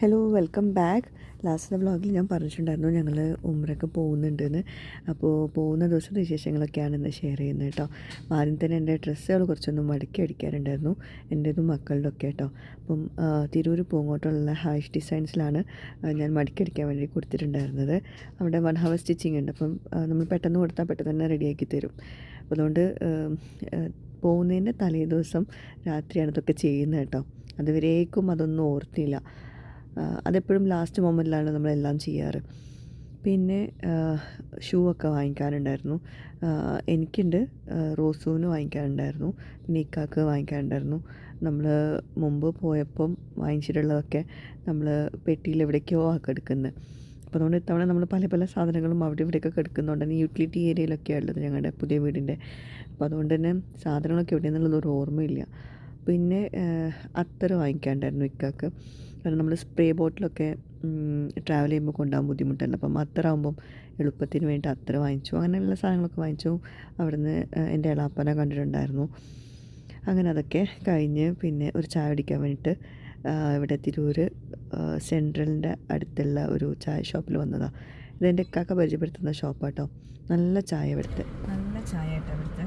Hello welcome back last വ്ളോഗിൽ ഞാൻ പറഞ്ഞിട്ടുണ്ടായിരുന്നു ഞങ്ങൾ ഉമ്രക്ക് പോകുന്നുണ്ടെന്ന്. അപ്പോൾ പോകുന്ന ദിവസത്തെ വിശേഷങ്ങളൊക്കെയാണ് ഇന്ന് ഷെയർ ചെയ്യുന്നത് കേട്ടോ ആദ്യം തന്നെ എന്റെ ഡ്രസ്സുകൾ കുറച്ചൊന്നും മടക്കി അടിക്കാറുണ്ടായിരുന്നു എന്റേതും മക്കളുടെ ഒക്കെ കേട്ടോ അപ്പം തിരൂർ പൂങ്ങോട്ടുള്ള ഹാഷ് ഡിസൈൻസിലാണ് ഞാൻ മടക്കി അടിക്കാൻ വേണ്ടി കൊടുത്തിട്ടുണ്ടായിരുന്നത്. അവിടെ വൺ ഹവർ സ്റ്റിച്ചിങ് ഉണ്ട്. അപ്പം നമ്മൾ പെട്ടെന്ന് കൊടുത്താൽ പെട്ടെന്ന് തന്നെ റെഡിയാക്കി തരും. അതുകൊണ്ട് പോകുന്നതിന്റെ തലേ ദിവസം രാത്രിയാണ് ഇതൊക്കെ ചെയ്യുന്നത് കേട്ടോ അതുവരേക്കും അതൊന്നും ഓർത്തില്ല. അതെപ്പോഴും ലാസ്റ്റ് മൊമെന്റിലാണ് നമ്മളെല്ലാം ചെയ്യാറ്. പിന്നെ ഷൂ ഒക്കെ വാങ്ങിക്കാനുണ്ടായിരുന്നു. എനിക്കുണ്ട്. റോസൂന് വാങ്ങിക്കാനുണ്ടായിരുന്നു. പിന്നെ ഇക്കാക്ക് വാങ്ങിക്കാനുണ്ടായിരുന്നു. നമ്മൾ മുമ്പ് പോയപ്പം വാങ്ങിച്ചിട്ടുള്ളതൊക്കെ നമ്മൾ പെട്ടിയിൽ എവിടേക്കോ ആക്കി എടുക്കുന്നത് അപ്പോൾ അതുകൊണ്ട് ഇത്തവണ നമ്മൾ പല പല സാധനങ്ങളും അവിടെ ഇവിടെയൊക്കെ കിടക്കുന്നുണ്ട്. തന്നെ യൂട്ടിലിറ്റി ഏരിയയിലൊക്കെ ഉള്ളത് ഞങ്ങളുടെ പുതിയ വീടിന്റെ. അപ്പോൾ അതുകൊണ്ട് തന്നെ സാധനങ്ങളൊക്കെ എവിടെയെന്നുള്ളത് ഒരു ഓർമ്മയില്ല. പിന്നെ അത്തർ വാങ്ങിക്കാണ്ടായിരുന്നു ഇക്കാക്ക് കാരണം നമ്മൾ സ്പ്രേ ബോട്ടിലൊക്കെ ട്രാവൽ ചെയ്യുമ്പോൾ കൊണ്ടുപോകാൻ ബുദ്ധിമുട്ടാണ് അപ്പം അത്തറാകുമ്പം എളുപ്പത്തിന് വേണ്ടി അത്ര വാങ്ങിച്ചു. അങ്ങനെയുള്ള സാധനങ്ങളൊക്കെ വാങ്ങിച്ചു. അവിടുന്ന് എന്റെ ഇളാപ്പന കണ്ടിട്ടുണ്ടായിരുന്നു. അങ്ങനെ അതൊക്കെ കഴിഞ്ഞ് പിന്നെ ഒരു ചായ കുടിക്കാൻ വേണ്ടിയിട്ട് ഇവിടെ തിരൂർ സെൻട്രലിന്റെ അടുത്തുള്ള ഒരു ചായ ഷോപ്പിൽ വന്നതാണ് ഇതെന്റെ ഇക്കാക്ക പരിചയപ്പെടുത്തുന്ന ഷോപ്പാട്ടോ. നല്ല ചായ ഇവിടുത്തെ. നല്ല ചായ കേട്ടോ ഇവിടുത്തെ.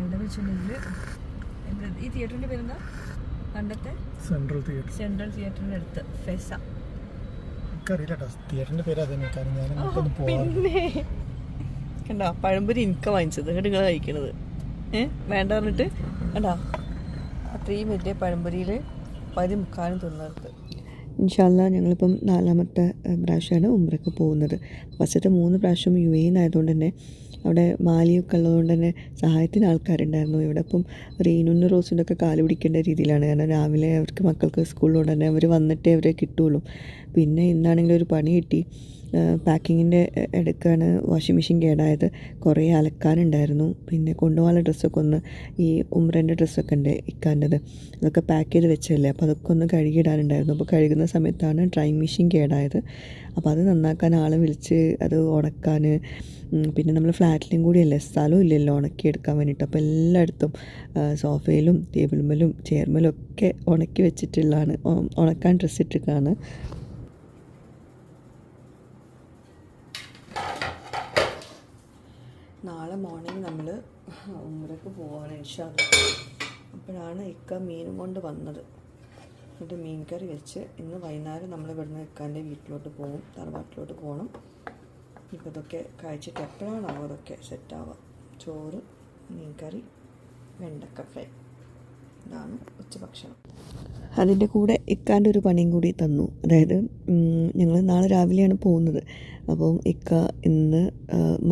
എവിടെ വെച്ചിട്ടുണ്ടെങ്കിൽ ഈ തിയേറ്ററിന്റെ പേരെന്താ? പണ്ടത്തെ സെൻട്രൽ തിയേറ്റർ സെൻട്രൽ തിയേറ്ററിന്റെ അടുത്ത് ഫെസ. എനിക്കറിയില്ല തിയേറ്ററിന്റെ പേര് അതന്നെ കാരണം ഞാൻ അങ്ങോട്ടൊന്ന് പോവാം പിന്നെ. കണ്ടോ പഴംപൊരി എനിക്ക് വാങ്ങിച്ചത്. നിങ്ങൾ കഴിക്കണത്. ഏ വേണ്ട പറഞ്ഞിട്ട്. കണ്ടോ അത്രയും വലിയ പഴംപൊരിയിൽ പതി മുക്കാലും തിന്നെടുത്ത് ഇൻഷാല്ല ഞങ്ങളിപ്പം നാലാമത്തെ പ്രാവശ്യമാണ് ഉമ്രക്ക് പോകുന്നത്. ഫസ്റ്റത്തെ മൂന്ന് പ്രാവശ്യം യു എയിലായതുകൊണ്ട് തന്നെ അവിടെ മാലിയൊക്കെ ഉള്ളതുകൊണ്ട് തന്നെ സഹായത്തിന് ആൾക്കാരുണ്ടായിരുന്നു. ഇവിടെ ഇപ്പം റീനുന്ന റോസിന്റെ ഒക്കെ കാൽ പിടിക്കേണ്ട രീതിയിലാണ്. കാരണം രാവിലെ അവർക്ക് മക്കൾക്ക് സ്കൂളിലോട്ട് തന്നെ അവർ വന്നിട്ടേ അവരെ കിട്ടുള്ളൂ. പിന്നെ ഇന്നാണെങ്കിൽ ഒരു പണി കിട്ടി. പാക്കിങ്ങിന്റെ ഇടയ്ക്കാണ് വാഷിംഗ് മെഷീൻ കേടായത്. കുറേ അലക്കാനുണ്ടായിരുന്നു. പിന്നെ കൊണ്ടുപോകാനുള്ള ഡ്രസ്സൊക്കെ ഒന്ന് ഈ ഉമ്രന്റെ ഡ്രസ്സൊക്കെ ഉണ്ട് ഇക്കാന്റെത്. അതൊക്കെ പാക്ക് ചെയ്ത് വെച്ചല്ലേ അപ്പോൾ അതൊക്കെ ഒന്ന് കഴുകിയിടാനുണ്ടായിരുന്നു. അപ്പോൾ കഴുകുന്ന സമയത്താണ് ഡ്രൈ മെഷീൻ കേടായത്. അപ്പോൾ അത് നന്നാക്കാൻ ആളെ വിളിച്ച് അത് ഉണക്കാൻ പിന്നെ നമ്മൾ ഫ്ലാറ്റിലും കൂടിയല്ലേ സ്ഥലവും ഇല്ലല്ലോ ഉണക്കിയെടുക്കാൻ വേണ്ടിയിട്ട്. അപ്പോൾ എല്ലായിടത്തും സോഫയിലും ടേബിൾമേലും ചെയർമേലും ഒക്കെ ഉണക്കി വെച്ചിട്ടുള്ളതാണ്. ഉണക്കാൻ ഡ്രസ്സ് ഇട്ടിട്ടാണ് നാളെ മോർണിംഗ് നമ്മൾ ഉമ്മറക്ക് പോവാണ് ഇൻഷാല്ല അപ്പോഴാണ് ഇക്ക മീനും കൊണ്ട് വന്നത്. എന്നിട്ട് മീൻ കറി വെച്ച് ഇന്ന് വൈകുന്നേരം നമ്മൾ ഇവിടുന്ന് ഇക്കാന്റെ വീട്ടിലോട്ട് പോകും തറവാട്ടിലോട്ട് പോകണം. ഇപ്പോൾ ഇതൊക്കെ കഴിച്ചിട്ട് എപ്പോഴാണാവോ അതൊക്കെ സെറ്റാവുക. ചോറ് മീൻ കറി വെണ്ടക്ക ഫ്രൈ. ഇതാണ് ഉച്ചഭക്ഷണം. അതിന്റെ കൂടെ ഇക്കാന്റെ ഒരു പണിയും കൂടി തന്നു. അതായത് ഞങ്ങൾ നാളെ രാവിലെയാണ് പോകുന്നത്. അപ്പം ഇക്ക ഇന്ന്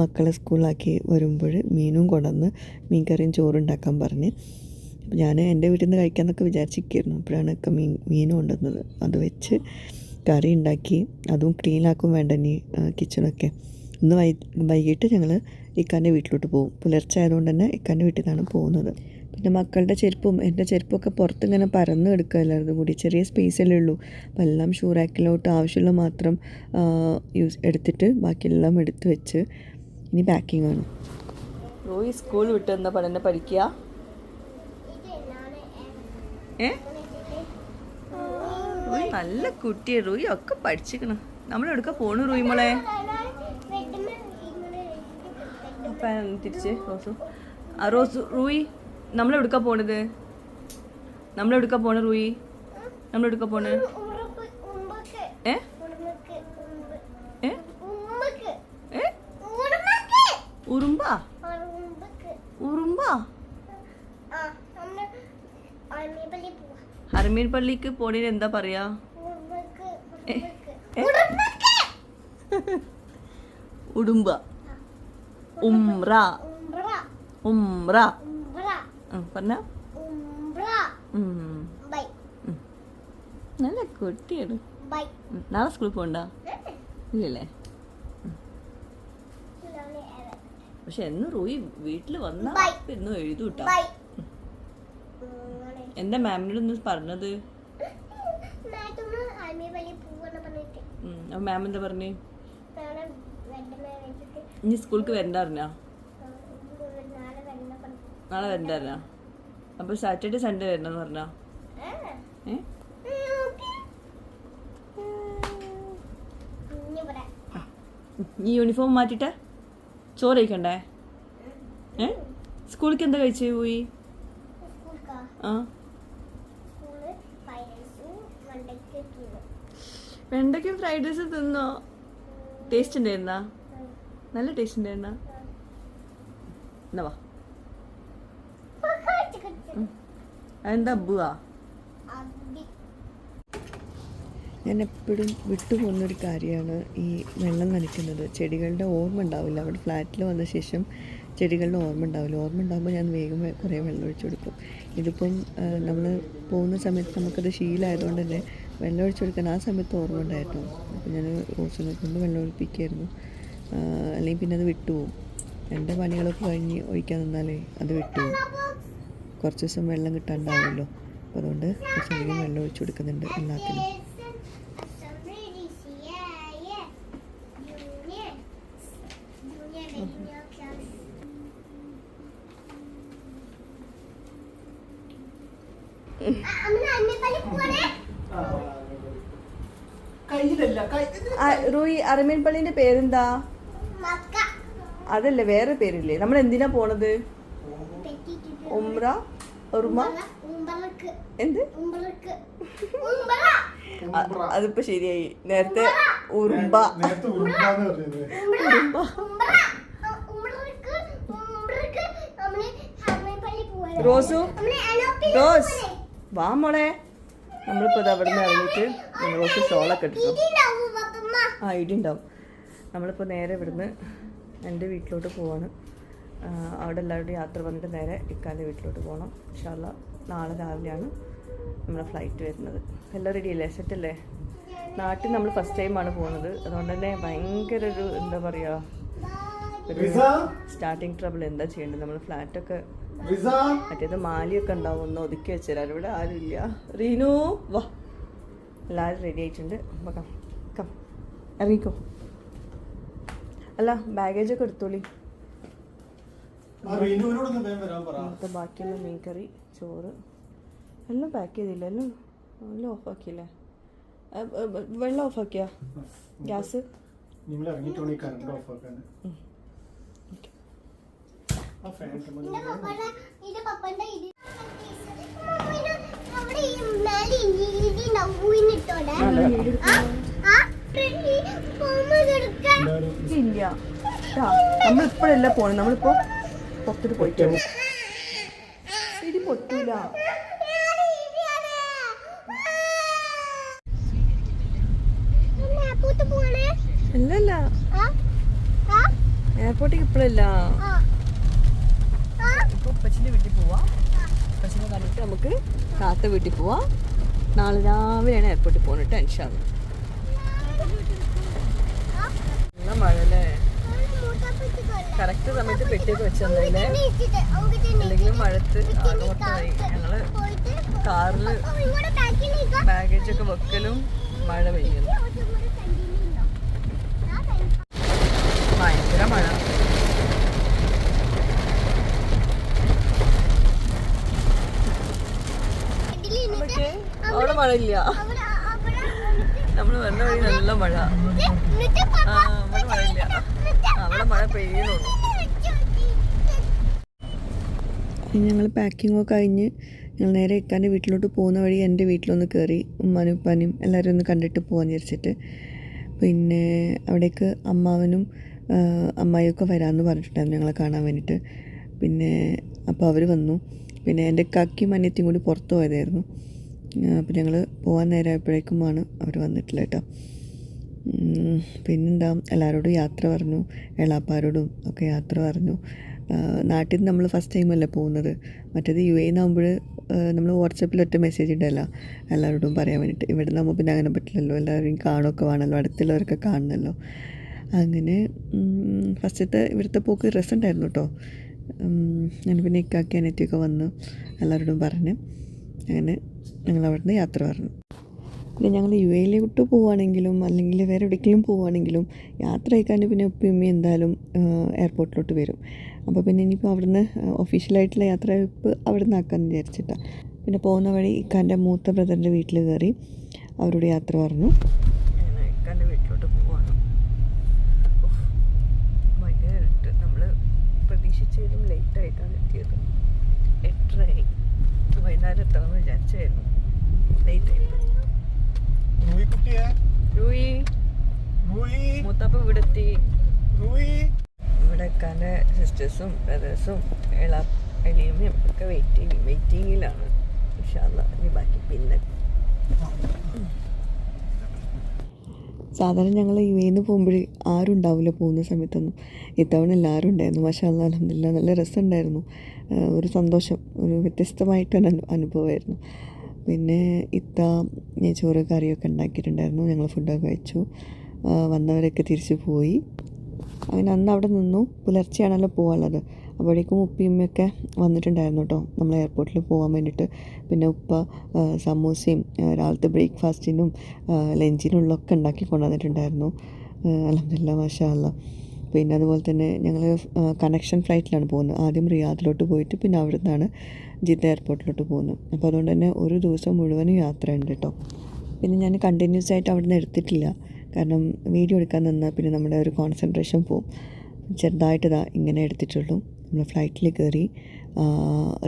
മക്കളെ സ്കൂളിലാക്കി വരുമ്പോൾ മീനും കൊണ്ടുവന്ന് മീൻ കറിയും ചോറുണ്ടാക്കാൻ പറഞ്ഞ്. അപ്പം ഞാൻ എന്റെ വീട്ടിൽ നിന്ന് കഴിക്കാമെന്നൊക്കെ വിചാരിച്ചിരിക്കുന്നു അപ്പോഴാണ് ഇക്ക മീൻ മീനും കൊണ്ടുവന്നത്. അത് വെച്ച് കറി ഉണ്ടാക്കി അതും ക്ലീനാക്കും വേണ്ട ഇനി കിച്ചണൊക്കെ. ഇന്ന് വൈ വൈകിട്ട് ഞങ്ങൾ ഇക്കാന്റെ വീട്ടിലോട്ട് പോകും. പുലർച്ചെ ആയതുകൊണ്ട് തന്നെ ഇക്കാന്റെ വീട്ടിൽ നിന്നാണ് പോകുന്നത്. പിന്നെ മക്കളുടെ ചെരുപ്പും എന്റെ ചെരുപ്പൊക്കെ പുറത്ത് ഇങ്ങനെ പരന്ന് കിടക്കുക എല്ലാവരും കൂടി ചെറിയ സ്പേസല്ലേ ഉള്ളൂ. അപ്പോൾ എല്ലാം ഷൂ റാക്കിലോട്ട് ആവശ്യമുള്ള മാത്രം യൂസ് എടുത്തിട്ട് ബാക്കിയെല്ലാം എടുത്ത് വെച്ച് ഇനി പാക്കിംഗ് ആണ്. റോയി സ്കൂൾ വിട്ട് എന്താ പറയുന്നത് പഠിക്കുക ഏ? റോയി നല്ല കുട്ടിയെ. റോയ് ഒക്കെ പഠിച്ചിക്കണം. നമ്മൾ എടുക്ക പോണു റോയ് മോളെ? അപ്പം തിരിച്ച് റോസു. ആ റോസു റൂയി. നമ്മളെവിടുക്കാ പോണത്? നമ്മൾ എടുക്ക പോണ റൂയി? എടുക്ക പോണ? ഏ? ഏ? ഉറുമ്പാ? ഉറുമ്പാ? ഹർമീൻ പള്ളിക്ക് പോണേന് എന്താ പറയാ? ഉടുമ്പ. ഉംറ. ഉംറ. പറഞ്ഞ. നല്ല കുട്ടിയാണ്. നാളെ സ്കൂളിൽ പോണ്ട ഇല്ലല്ലേ പക്ഷെ എന്ന് റൂയി വീട്ടിൽ വന്ന എന്നും എഴുതൂ കേട്ടോ എന്താ മാമിനോട് ഒന്ന് പറഞ്ഞത് മാം എന്താ പറഞ്ഞു ഇനി സ്കൂൾക്ക് വരണ്ട അറിഞ്ഞാ നാളെ വരണ്ടല്ലോ അപ്പോൾ സാറ്റർഡേ സൺഡേ വരണമെന്ന് പറഞ്ഞ? ഏ? നീ യൂണിഫോം മാറ്റിട്ട് ചോറ് കഴിക്കണ്ടേ? ഏ? എന്താ കഴിച്ചു പോയി? ആ. വെണ്ടയ്ക്കും ഫ്രൈഡ് റൈസ് തിന്നോ? ടേസ്റ്റ് ഉണ്ടായിരുന്നാ? നല്ല ടേസ്റ്റ് ഉണ്ടായിരുന്നാ? എന്നാ വാ. അതെന്താ അബ്ബുവാ ഞാൻ എപ്പോഴും വിട്ടുപോകുന്നൊരു കാര്യമാണ് ഈ വെള്ളം നനയ്ക്കുന്നത്. ചെടികളുടെ ഓർമ്മ ഉണ്ടാവില്ല. അവിടെ ഫ്ലാറ്റിൽ വന്ന ശേഷം ചെടികളുടെ ഓർമ്മ ഉണ്ടാവില്ല. ഓർമ്മ ഉണ്ടാകുമ്പോൾ ഞാൻ വേഗം കുറേ വെള്ളം ഒഴിച്ചു കൊടുക്കും. ഇതിപ്പം നമ്മൾ പോകുന്ന സമയത്ത് നമുക്കത് ശീലമായതുകൊണ്ട് തന്നെ വെള്ളം ഒഴിച്ചു കൊടുക്കാൻ ആ സമയത്ത് ഓർമ്മ ഉണ്ടായിരുന്നു. അപ്പോൾ ഞാൻ റോസിനെ കൊണ്ട് വെള്ളം ഒഴിപ്പിക്കായിരുന്നു അല്ലെങ്കിൽ പിന്നെ അത് വിട്ടുപോകും. എന്റെ പണികളൊക്കെ കഴിഞ്ഞ് ഒഴിക്കാൻ നിന്നാലേ അത് വിട്ടുപോകും. കുറച്ച് ദിവസം വെള്ളം കിട്ടാണ്ടാവുമല്ലോ. അപ്പോൾ അതുകൊണ്ട് കുറച്ചധികം വെള്ളം ഒഴിച്ചു കൊടുക്കുന്നുണ്ട് എല്ലാത്തിനും. റോയി അറമീൻ പള്ളിന്റെ പേരെന്താ അതല്ലേ വേറെ പേരില്ലേ? നമ്മൾ എന്തിനാ പോണത് ഉംറ? എന്ത്? അതിപ്പോ ശരിയായി. നേരത്തെ ഉറുമ്പ. നേരത്തെ ഉറുമ്പാന്ന് പറഞ്ഞത് റോസു. റോസ്. വാ മോളെ. നമ്മളിപ്പോ ഇത് അവിടെ നിന്ന് ഇറങ്ങിയിട്ട് നമ്മൾ റോസ് ഷോളൊക്കെ എടുക്കും ആ ഇടി ഉണ്ടാവും നമ്മളിപ്പോൾ നേരെ ഇവിടുന്ന് എന്റെ വീട്ടിലോട്ട് പോവാണ്. അവിടെ എല്ലാവരുടെയും യാത്ര വന്നിട്ട് നേരെ ഇക്കാന്റെ വീട്ടിലോട്ട് പോകണം. ഇൻഷാല്ല നാളെ രാവിലെയാണ് നമ്മുടെ ഫ്ലൈറ്റ് വരുന്നത്. എല്ലാം റെഡി അല്ലേ? സെറ്റല്ലേ നാട്ടിൽ നമ്മൾ ഫസ്റ്റ് ടൈമാണ് പോകുന്നത്. അതുകൊണ്ട് തന്നെ ഭയങ്കര ഒരു എന്താ പറയുക ഒരു സ്റ്റാർട്ടിങ് ട്രബിൾ എന്താ ചെയ്യേണ്ടത്? നമ്മൾ ഫ്ലാറ്റൊക്കെ മറ്റേത് മാലിയൊക്കെ ഉണ്ടാവും ഒന്ന് ഒതുക്കി വെച്ചുതരാം ഇവിടെ ആരുമില്ല റീനു വാ. എല്ലാവരും റെഡി ആയിട്ടുണ്ട്. കം കം ഇറങ്ങിക്കോ. അല്ല ബാഗേജൊക്കെ എടുത്തോളി ആ റീനുവിനോടൊന്ന് വേഗം വരാൻ പറ ഇന്നത്തെ ബാക്കിയുള്ള മീൻ കറി ചോറ്. എല്ലാം പാക്ക് ചെയ്തില്ല? എല്ലാം എല്ലാം ഓഫാക്കിയില്ലേ വെള്ളം ഓഫാക്കിയാ ഗ്യാസ്? നിങ്ങൾ ഇറങ്ങിയിട്ടാണ് ഈ കറണ്ട് ഓഫ് ആക്കാൻ. ഇല്ല. നമ്മളിപ്പോഴല്ല പോണേ? നമ്മളിപ്പോ പുറത്തോട്ട് പോയിട്ട് ഇടി പൊട്ടൂല. അല്ലല്ല എയർപോർട്ടിൽ ഇപ്പോഴല്ല ഇപ്പൊ ഉപ്പച്ചിന്റെ വീട്ടിൽ പോവാം. ഉപ്പച്ചിനെ കണ്ടിട്ട് നമുക്ക് താത്ത വീട്ടിൽ പോവാം. നാളെ രാവിലെയാണ് എയർപോർട്ടിൽ പോകുന്നത് ടെൻഷൻ നല്ല മഴ അല്ലേ കറക്റ്റ് സമയത്ത് പെട്ടിയൊക്കെ വെച്ചതല്ലേ എന്തെങ്കിലും മഴത്ത് ആകമൊത്തമായി ഞങ്ങൾ കാറിൽ ബാഗേജൊക്കെ വെക്കലും മഴ പെയ്യുന്നു ഭയങ്കര മഴ. അവിടെ മഴ വന്ന വഴി നല്ല മഴ. ആ അവിടെ മഴ അവിടെ പെയ്യുന്നുള്ളൂ ഞങ്ങൾ പാക്കിങ്ങൊക്കെ കഴിഞ്ഞ് ഞങ്ങൾ നേരെ ഇക്കാന്റെ വീട്ടിലോട്ട് പോകുന്ന വഴി എന്റെ വീട്ടിലൊന്ന് കയറി ഉമ്മാനും ഉപ്പാനും എല്ലാവരും ഒന്ന് കണ്ടിട്ട് പോകാൻ വിചാരിച്ചിട്ട്. പിന്നെ അവിടേക്ക് അമ്മാവനും അമ്മായിയൊക്കെ വരാമെന്ന് പറഞ്ഞിട്ടുണ്ടായിരുന്നു ഞങ്ങളെ കാണാൻ വേണ്ടിയിട്ട് പിന്നെ അപ്പോൾ അവർ വന്നു. പിന്നെ എന്റെ കക്കിയും അനിയത്തിയും കൂടി പുറത്ത് പോയതായിരുന്നു. അപ്പോൾ ഞങ്ങൾ പോകാൻ നേരമായപ്പോഴേക്കുമാണ് അവർ വന്നിട്ടില്ല കേട്ടോ. പിന്നെന്താ എല്ലാവരോടും യാത്ര പറഞ്ഞു എളാപ്പാരോടും ഒക്കെ യാത്ര പറഞ്ഞു. നാട്ടിൽ നിന്ന് നമ്മൾ ഫസ്റ്റ് ടൈമല്ലേ പോകുന്നത്? മറ്റേത് യു എന്നാകുമ്പോൾ നമ്മൾ വാട്സപ്പിൽ ഒറ്റ മെസ്സേജ് ഇടല്ല എല്ലാവരോടും പറയാൻ വേണ്ടിയിട്ട് ഇവിടെ നിന്നാകുമ്പോൾ പിന്നെ അങ്ങനെ പറ്റില്ലല്ലോ. എല്ലാവരെയും കാണുമൊക്കെ വേണമല്ലോ അടുത്തുള്ളവരൊക്കെ കാണണമല്ലോ അങ്ങനെ ഫസ്റ്റത്തെ ഇവിടുത്തെ പോക്ക് രസമുണ്ടായിരുന്നു കേട്ടോ. ഞാൻ പിന്നെ ഇക്കാക്കി അനിയത്തിയൊക്കെ വന്ന് എല്ലാവരോടും പറഞ്ഞ്. അങ്ങനെ ഞങ്ങൾ അവിടുന്ന് യാത്ര പറഞ്ഞു. പിന്നെ ഞങ്ങൾ യു എയിലോട്ട് പോവുകയാണെങ്കിലും അല്ലെങ്കിൽ വേറെ എവിടേക്കെങ്കിലും പോവുകയാണെങ്കിലും യാത്ര അയക്കാണ്ട് പിന്നെ ഉപ്പയും എന്തായാലും എയർപോർട്ടിലോട്ട് വരും. അപ്പോൾ പിന്നെ ഇനിയിപ്പോൾ അവിടുന്ന് ഒഫീഷ്യലായിട്ടുള്ള യാത്രയപ്പ് അവിടെ നിന്ന് ആക്കാമെന്ന് വിചാരിച്ചിട്ടാണ് പിന്നെ പോകുന്ന വഴി ഇക്കാന്റെ മൂത്ത ബ്രദറിന്റെ വീട്ടിൽ കയറി അവരോട് യാത്ര പറഞ്ഞു. ഇക്കാന്റെ വീട്ടിലോട്ട് പോവാണ്. ഉഫ്, പ്രതീക്ഷിച്ചതിലും ലേറ്റായിട്ടാണ് എത്തിയത്. എട്ടരയായി. വൈകുന്നേരം എത്തണമെന്ന് വിചാരിച്ചായിരുന്നു. ലേറ്റ് റൂയി മൂത്തപ്പ ഇവിടെ എത്തി ഇവിടെ എക്കാന്റെ സിസ്റ്റേഴ്സും ബ്രദേഴ്സും ഇള എളിയമ്മയും ഒക്കെ വെയിറ്റിംഗ് വെയിറ്റിങ്ങിലാണ് ഇൻഷാല്ല ഇനി ബാക്കി പിന്നെ. സാധാരണ ഞങ്ങൾ യു എന്ന് പോകുമ്പോൾ ആരും ഉണ്ടാവില്ല പോകുന്ന സമയത്തൊന്നും. ഇത്തവണ എല്ലാവരും ഉണ്ടായിരുന്നു. പക്ഷേ അലഹമില്ല നല്ല രസമുണ്ടായിരുന്നു. ഒരു സന്തോഷം ഒരു വ്യത്യസ്തമായിട്ടൊരു അനു അനുഭവമായിരുന്നു. പിന്നെ ഇത്ത ചോറ് കറിയൊക്കെ ഉണ്ടാക്കിയിട്ടുണ്ടായിരുന്നു. ഞങ്ങൾ ഫുഡൊക്കെ കഴിച്ചു വന്നവരൊക്കെ തിരിച്ചു പോയി. അങ്ങനെ അന്ന് അവിടെ നിന്നു. പുലർച്ചെയാണല്ലോ പോകാനുള്ളത് അപ്പോഴേക്കും ഉപ്പിയമ്മയൊക്കെ വന്നിട്ടുണ്ടായിരുന്നു കേട്ടോ. നമ്മൾ എയർപോർട്ടിൽ പോകാൻ വേണ്ടിയിട്ട്. പിന്നെ ഉപ്പ സമൂസയും രാവിലത്തെ ബ്രേക്ക്ഫാസ്റ്റിനും ലഞ്ചിനുള്ളൊക്കെ ഉണ്ടാക്കി കൊണ്ടുവന്നിട്ടുണ്ടായിരുന്നു. അലഹമില്ല മാഷാ അല്ല പിന്നെ അതുപോലെ തന്നെ ഞങ്ങൾ കണക്ഷൻ ഫ്ലൈറ്റിലാണ് പോകുന്നത്. ആദ്യം റിയാദിലോട്ട് പോയിട്ട് പിന്നെ അവിടെ നിന്നാണ് ജിദ്ദ എയർപോർട്ടിലോട്ട് പോകുന്നത്. അപ്പോൾ അതുകൊണ്ട് തന്നെ ഒരു ദിവസം മുഴുവനും യാത്രയുണ്ട് കേട്ടോ പിന്നെ ഞാൻ കണ്ടിന്യൂസ് ആയിട്ട് അവിടെ നിന്ന് എടുത്തിട്ടില്ല. കാരണം വീഡിയോ എടുക്കാൻ നിന്നാൽ പിന്നെ നമ്മുടെ ഒരു കോൺസെൻട്രേഷൻ പോവും. ചെറുതായിട്ട് ഇതാ ഇങ്ങനെ എടുത്തിട്ടുള്ളൂ. നമ്മൾ ഫ്ലൈറ്റിൽ കയറി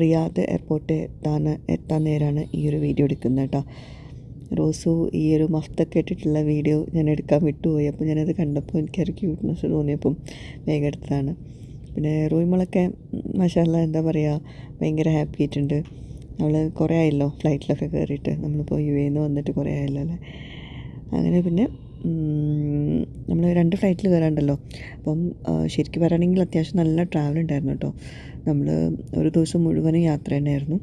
റിയാദ് എയർപോർട്ട് എത്താൻ എത്താൻ നേരമാണ് ഈ ഒരു വീഡിയോ എടുക്കുന്നത് കേട്ടോ റോസു ഈ ഒരു മഫ്തൊക്കെ ഇട്ടിട്ടുള്ള വീഡിയോ ഞാൻ എടുക്കാൻ വിട്ടുപോയി. അപ്പോൾ ഞാനത് കണ്ടപ്പോൾ എനിക്കൊരു ക്യൂട്ട്നെസ് തോന്നിയപ്പം വേഗം എടുത്തതാണ്. പിന്നെ റോയിമളൊക്കെ മഷാല എന്താ പറയുക ഭയങ്കര ഹാപ്പി ആയിട്ടുണ്ട്. അവൾ കുറേ ആയല്ലോ ഫ്ലൈറ്റിലൊക്കെ കയറിയിട്ട്. നമ്മളിപ്പോൾ യു എന്ന് വന്നിട്ട് കുറേ ആയല്ലോ അല്ലേ? അങ്ങനെ പിന്നെ നമ്മൾ രണ്ട് ഫ്ലൈറ്റിൽ കയറാണ്ടല്ലോ. അപ്പം ശരിക്കും പറയുകയാണെങ്കിൽ അത്യാവശ്യം നല്ല ട്രാവൽ ഉണ്ടായിരുന്നു കേട്ടോ. നമ്മൾ ഒരു ദിവസം മുഴുവനും യാത്ര തന്നെയായിരുന്നു.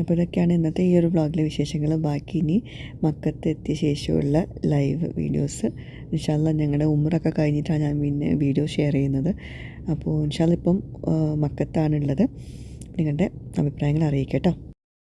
അപ്പോൾ ഇതൊക്കെയാണ് ഇന്നത്തെ ഈ ഒരു വ്ളോഗിലെ വിശേഷങ്ങൾ. ബാക്കി ഇനി മക്കത്ത് എത്തിയ ശേഷമുള്ള ലൈവ് വീഡിയോസ് ഇൻഷാല്ല ഞങ്ങളുടെ ഉമ്മറൊക്കെ കഴിഞ്ഞിട്ടാണ് ഞാൻ പിന്നെ വീഡിയോ ഷെയർ ചെയ്യുന്നത്. അപ്പോൾ ഇൻഷാല്ല ഇപ്പം മക്കത്താണുള്ളത്. നിങ്ങളുടെ അഭിപ്രായങ്ങൾ അറിയിക്കട്ടോ